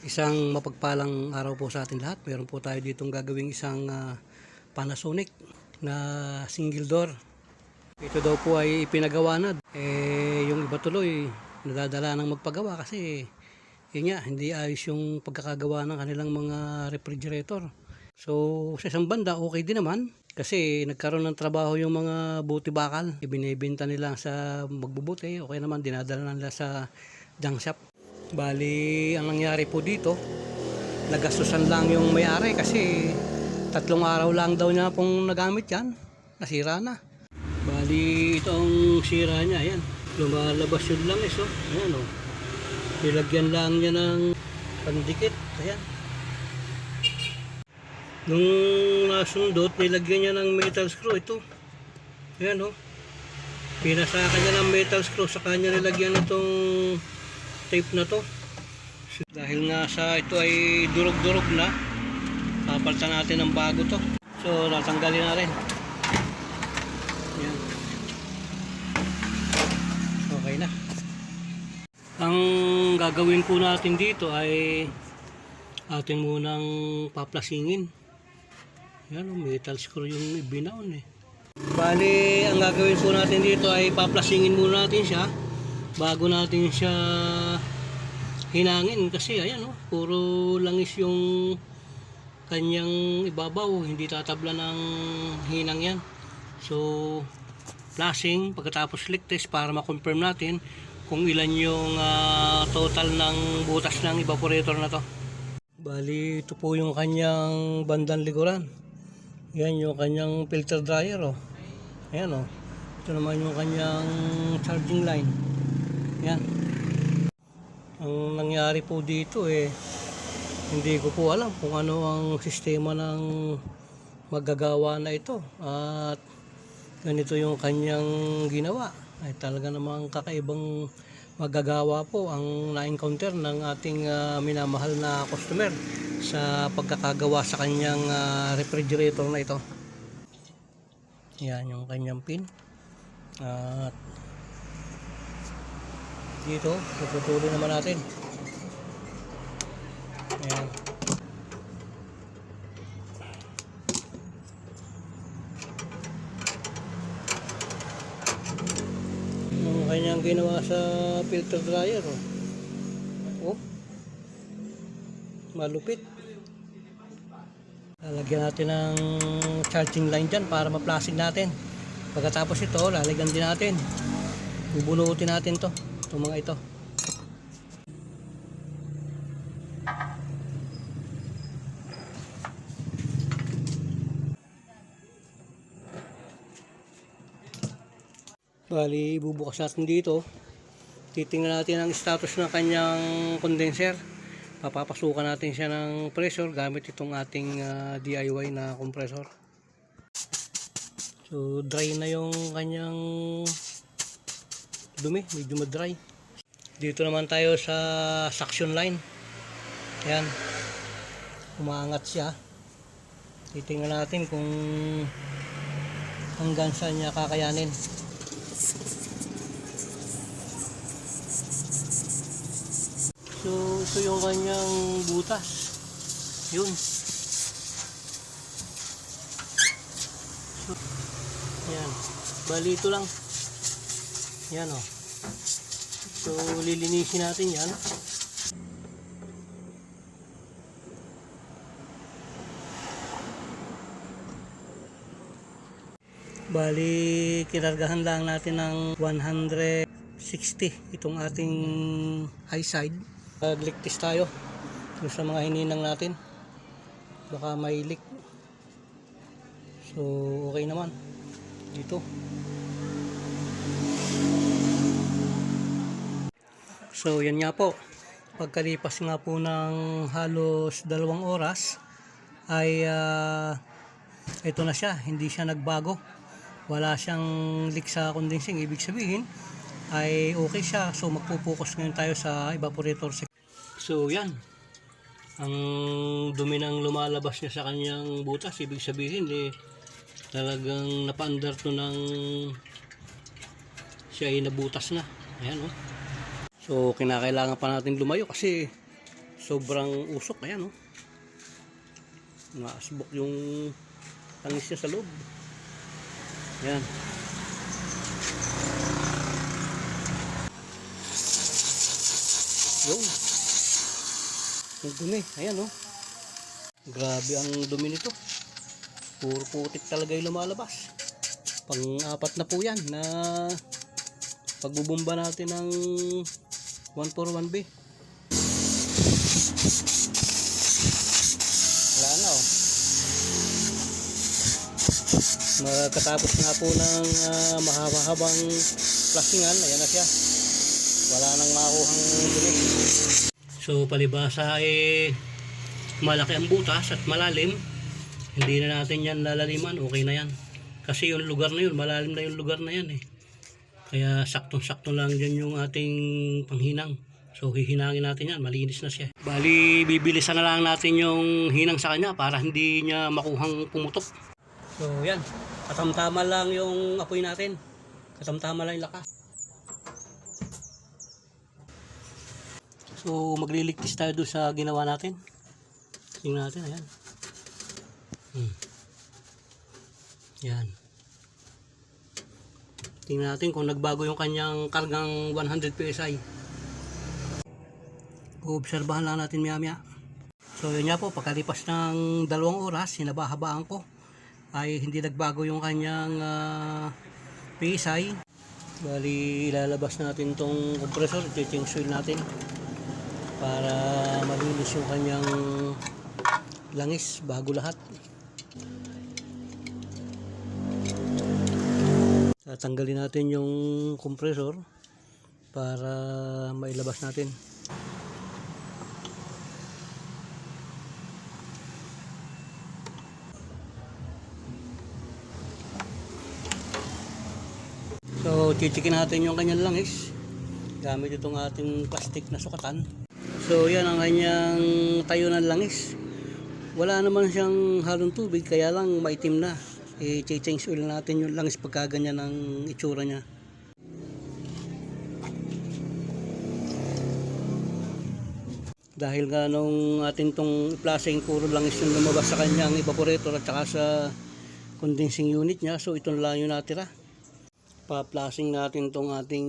Isang mapagpalang araw po sa ating lahat. Meron po tayo ditong gagawing isang ah, Panasonic na single door. Ito daw po ay ipinagawa na. Eh, yung iba tuloy, nadadala ng magpagawa kasi yun nga, hindi ayos yung pagkakagawa ng kanilang mga refrigerator. So, sa isang banda, okay din naman. Kasi nagkaroon ng trabaho yung mga buti bakal. Ibinibenta nila sa magbubuti. Okay naman, dinadala nila sa junk shop. Bali, ang nangyari po dito, nagastusan lang yung may-ari kasi tatlong araw lang daw niya pong nagamit yan. Nasira na. Bali, ito ang sira niya. Ayan. Lumalabas yung langis. Oh. Ayan, oh. Nilagyan lang niya ng pandikit. Ayan. Nung nasundot, nilagyan niya ng metal screw. Ito. Ayan, oh. Pinasaka niya ng metal screw sa kanya nilagyan itong tape na to. Dahil nga sa ito ay durog-durog na, papalitan natin ng bago to. So, natanggalin na rin. Yan. Okay na. Ang gagawin po natin dito ay atin munang paplasingin. Yan, oh, metal screw yung ibinaon eh. Bali, ang gagawin po natin dito ay paplasingin muna natin siya bago natin siya hinangin kasi ayan oh, puro langis yung kanyang ibabaw, hindi tatabla ng hinang yan. So, flashing pagkatapos lick test para ma-confirm natin kung ilan yung ah, total ng butas ng evaporator na to. Bali, ito po yung kanyang bandang likuran. Yan yung kanyang filter dryer oh. Ayan oh. Ito naman yung kanyang charging line. Yan. Ang nangyari po dito eh, hindi ko po alam kung ano ang sistema ng magagawa na ito. At ganito yung kanyang ginawa. Ay talaga namang kakaibang magagawa po ang na-encounter ng ating ah, minamahal na customer sa pagkakagawa sa kanyang ah, refrigerator na ito. Yan yung kanyang pin. At dito, tutuloy naman natin. Ayan. Ang kanyang ginawa sa filter dryer. Oh. oh. Malupit. Lalagyan natin ng charging line dyan para ma-plastic natin. Pagkatapos ito, lalagyan din natin. Bubunutin natin to. Itong mga ito. Bali, bubukas natin dito. Titingnan natin ang status ng kanyang condenser. Papapasukan natin siya ng pressure gamit itong ating ah, DIY na compressor. So, dry na yung kanyang dumi, medyo ma-dry. Dito naman tayo sa suction line. Ayan. Umaangat siya. Titingnan natin kung hanggang saan niya kakayanin. So, ito yung kanyang butas. Yun. So, yan. Bali ito lang. Yan o. So, lilinisin natin yan. Bali, kinargahan lang natin ng 160 itong ating high side. Nag-leak test tayo dun sa mga hininang natin. Baka may leak. So, okay naman. Dito. So, yan nga po. Pagkalipas nga po ng halos dalawang oras, ay ah, ito na siya. Hindi siya nagbago. Wala siyang leak sa condensing. Ibig sabihin, ay okay siya. So, magpo-focus ngayon tayo sa evaporator. So, yan. Ang dumi ng lumalabas niya sa kanyang butas. Ibig sabihin, eh, talagang napaandar to ng siya ay nabutas na. Ayan, oh. So, kinakailangan pa natin lumayo kasi sobrang usok. Ayan oh. Maasbok yung langis niya sa loob. Yan yun. Yung dumi. Ayan oh. Grabe ang dumi nito. Puro putik talaga yung lumalabas. Pang apat na po yan na pagbubumba natin ng 141B wala na oh Magkatapos nga po ng uh, mahaba-habang plasingan, ayan na siya. Wala nang makuhang dumi. So palibasa eh malaki ang butas at malalim. Hindi na natin yan lalaliman, okay na yan. Kasi yung lugar na yun, malalim na yung lugar na yan eh. Kaya saktong-sakto lang dyan yung ating panghinang. So hihinangin natin yan, malinis na siya. Bali, bibilisan na lang natin yung hinang sa kanya para hindi niya makuhang pumutok. So yan, katamtama lang yung apoy natin. Katamtama lang yung lakas. So magliligtis tayo doon sa ginawa natin. Tingnan natin, ayan. Hmm. Yan. Tingnan natin kung nagbago yung kanyang kargang 100 PSI. Obserbahan lang natin maya maya. So yun nga po, pagkalipas ng dalawang oras, sinabahabaan ko ay hindi nagbago yung kanyang ah, PSI. Bali, ilalabas natin tong compressor, i-change natin para malinis yung kanyang langis bago lahat. Tatanggalin natin yung compressor para mailabas natin. So, chichikin natin yung kanyang langis gamit itong ating plastic na sukatan. So, yan ang kanyang tayo ng langis. Wala naman siyang halong tubig, kaya lang maitim na. I-change oil natin yung langis pagka ganyan ang itsura niya. Dahil nga nung atin tong plasing puro langis yung lumabas sa kanyang evaporator at saka sa condensing unit niya. So, ito lang yung natira. Pa-plasing natin tong ating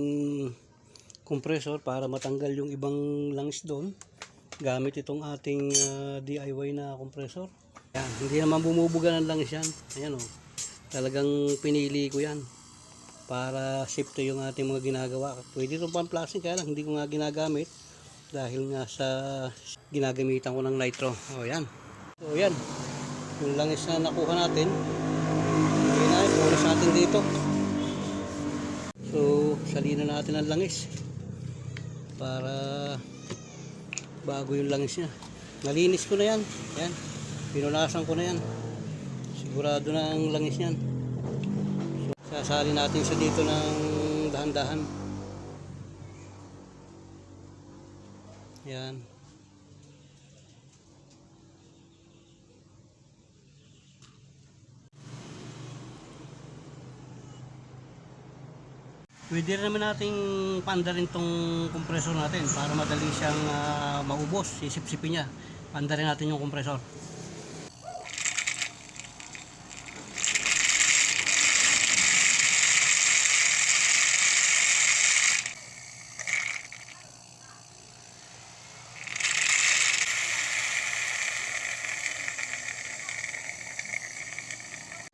compressor para matanggal yung ibang langis doon. Gamit itong ating ah, DIY na compressor. Yan, hindi naman bumubuga ng langis yan. Ayan o talagang pinili ko yan para safety yung ating mga ginagawa pwede itong pang-plasing kaya lang hindi ko nga ginagamit dahil nga sa ginagamitan ko ng nitro o yan so yan yung langis na nakuha natin hindi na, oras natin dito So, salina natin ang langis para bago yung langis niya. Nalinis ko na yan. Yan. Pinunasan ko na yan. Sigurado na ang langis niyan. So, sasali natin siya dito ng dahan-dahan. Yan. Pwede rin naman nating pandarin tong kompresor natin para madali siyang ah, maubos, sisip-sipin niya. Pandarin natin yung kompresor.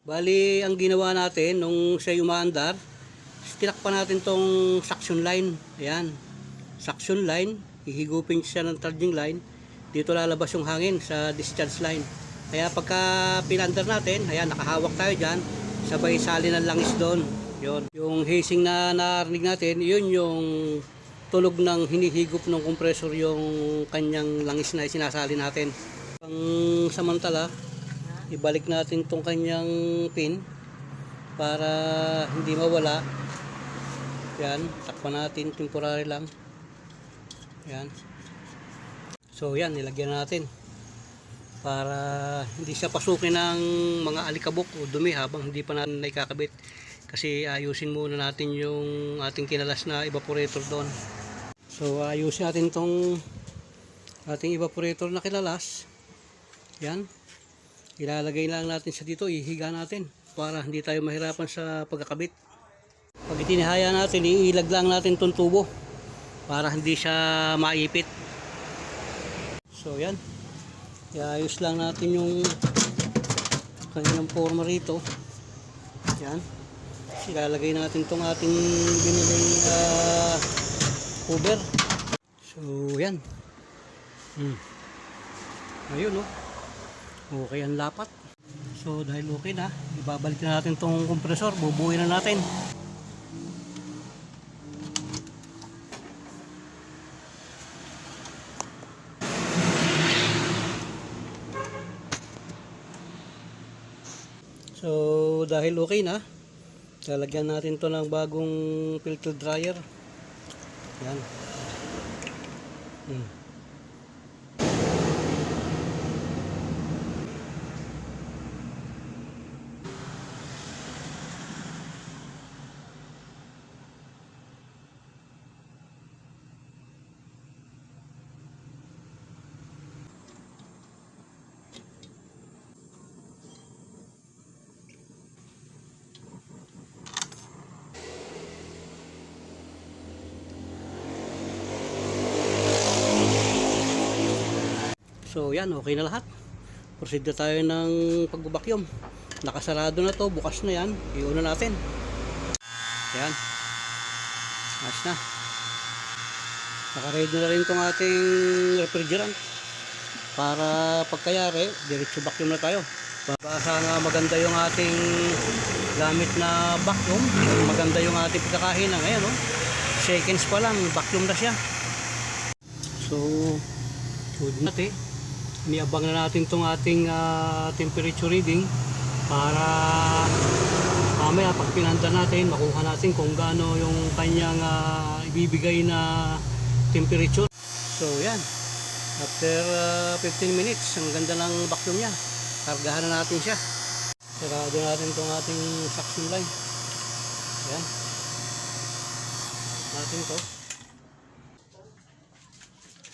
Bali, ang ginawa natin nung siya umaandar, tinakpan natin tong suction line. Ayan. Suction line. Hihigupin siya ng charging line. Dito lalabas yung hangin sa discharge line. Kaya pagka pinandar natin, ayan, nakahawak tayo dyan. Sabay sali ng langis doon. Yun. Yung hissing na narinig natin, yun yung tulog ng hinihigop ng compressor yung kanyang langis na sinasali natin. Pang samantala, ibalik natin tong kanyang pin para hindi mawala yan, takpan natin, temporary lang. Yan. So yan, nilagyan natin. Para hindi siya pasukin ng mga alikabok o dumi habang hindi pa natin naikakabit. Kasi ayusin muna natin yung ating kinalas na evaporator doon. So ayusin natin tong ating evaporator na kilalas. Yan. Ilalagay lang natin sa dito, ihiga natin para hindi tayo mahirapan sa pagkakabit. Pag itinihaya natin, iilag lang natin itong tubo para hindi siya maipit. So yan. Iayos lang natin yung kanyang forma rito. Yan. Ilalagay natin itong ating biniling uh, cover. So yan. Hmm. Ayun oh. Okay ang lapat. So dahil okay na, ibabalik na natin tong kompresor, bubuhay na natin. So dahil okay na, lalagyan natin to ng bagong filter dryer. Yan. Hmm. So yan, okay na lahat. Proceed na tayo ng pagbabakyum. Nakasarado na to, bukas na yan. Iuna natin. Yan. Ayos na. Nakaready na rin itong ating refrigerant. Para pagkayari, diretso vacuum na tayo. Para sana maganda yung ating gamit na vacuum. Maganda yung ating pagkakahinan. Ayan, no? Seconds pa lang, vacuum na siya. So, good natin iniabang na natin tong ating ah, temperature reading para mamaya pag pinanda natin makuha natin kung gaano yung kanyang ah, ibibigay na temperature. So yan. After ah, 15 minutes ang ganda ng vacuum niya. Kargahan na natin siya. Sarado natin tong ating suction line. Yan natin to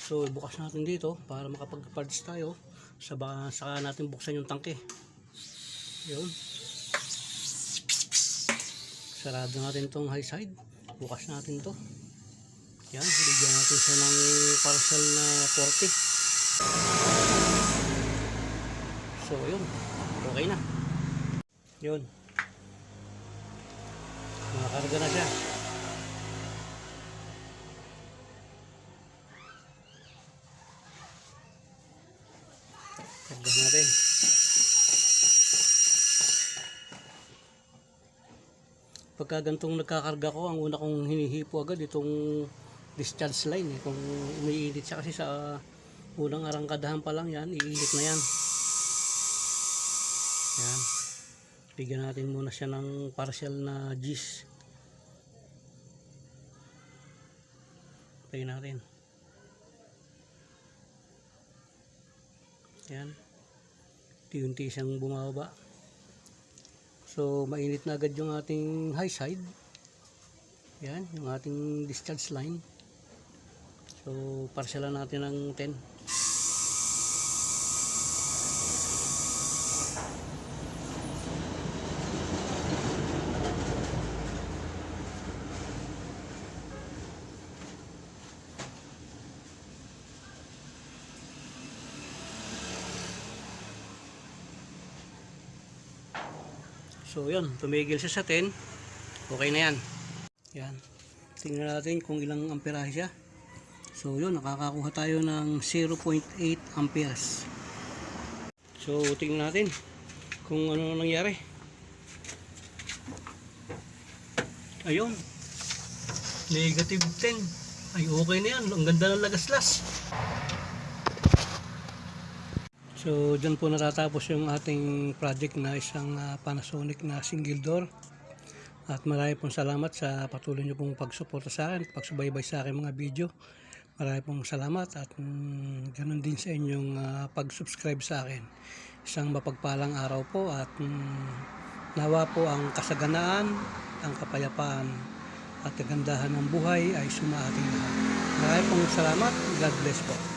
So bukas natin dito para makapag-parts tayo. Saba, saka natin buksan yung tangke. Yun. Sarado natin tong high side. Bukas natin to. Yan, bigyan natin siya ng parcel na 40. So yun, okay na. Yun. Nakakarga na siya. Karga natin. Pagka gantong nagkakarga ko, ang una kong hinihipo agad itong discharge line. Eh. Kung umiinit siya kasi sa unang arangkadahan pa lang yan, iinit na yan. Yan. Bigyan natin muna siya ng partial na G's. Tayo natin. Yan. Unti-unti siyang bumaba. So, mainit na agad yung ating high side. Yan, yung ating discharge line. So, parcelan natin ng 10. So yun, tumigil siya sa 10. Okay na yan. Yan. Tingnan natin kung ilang amperahe siya. So yun, nakakakuha tayo ng 0.8 amperes. So tingnan natin kung ano nangyari. Ayun. Negative 10. Ay okay na yan. Ang ganda ng lagaslas. So, dyan po natatapos yung ating project na isang ah, Panasonic na single door. At marami pong salamat sa patuloy niyo pong pagsuporta sa akin, pagsubaybay sa aking mga video. Marami pong salamat at mm, ganun din sa inyong ah, pag-subscribe sa akin. Isang mapagpalang araw po at mm, nawa po ang kasaganaan, ang kapayapaan at kagandahan ng buhay ay sumaating lahat. Marami pong salamat. God bless po.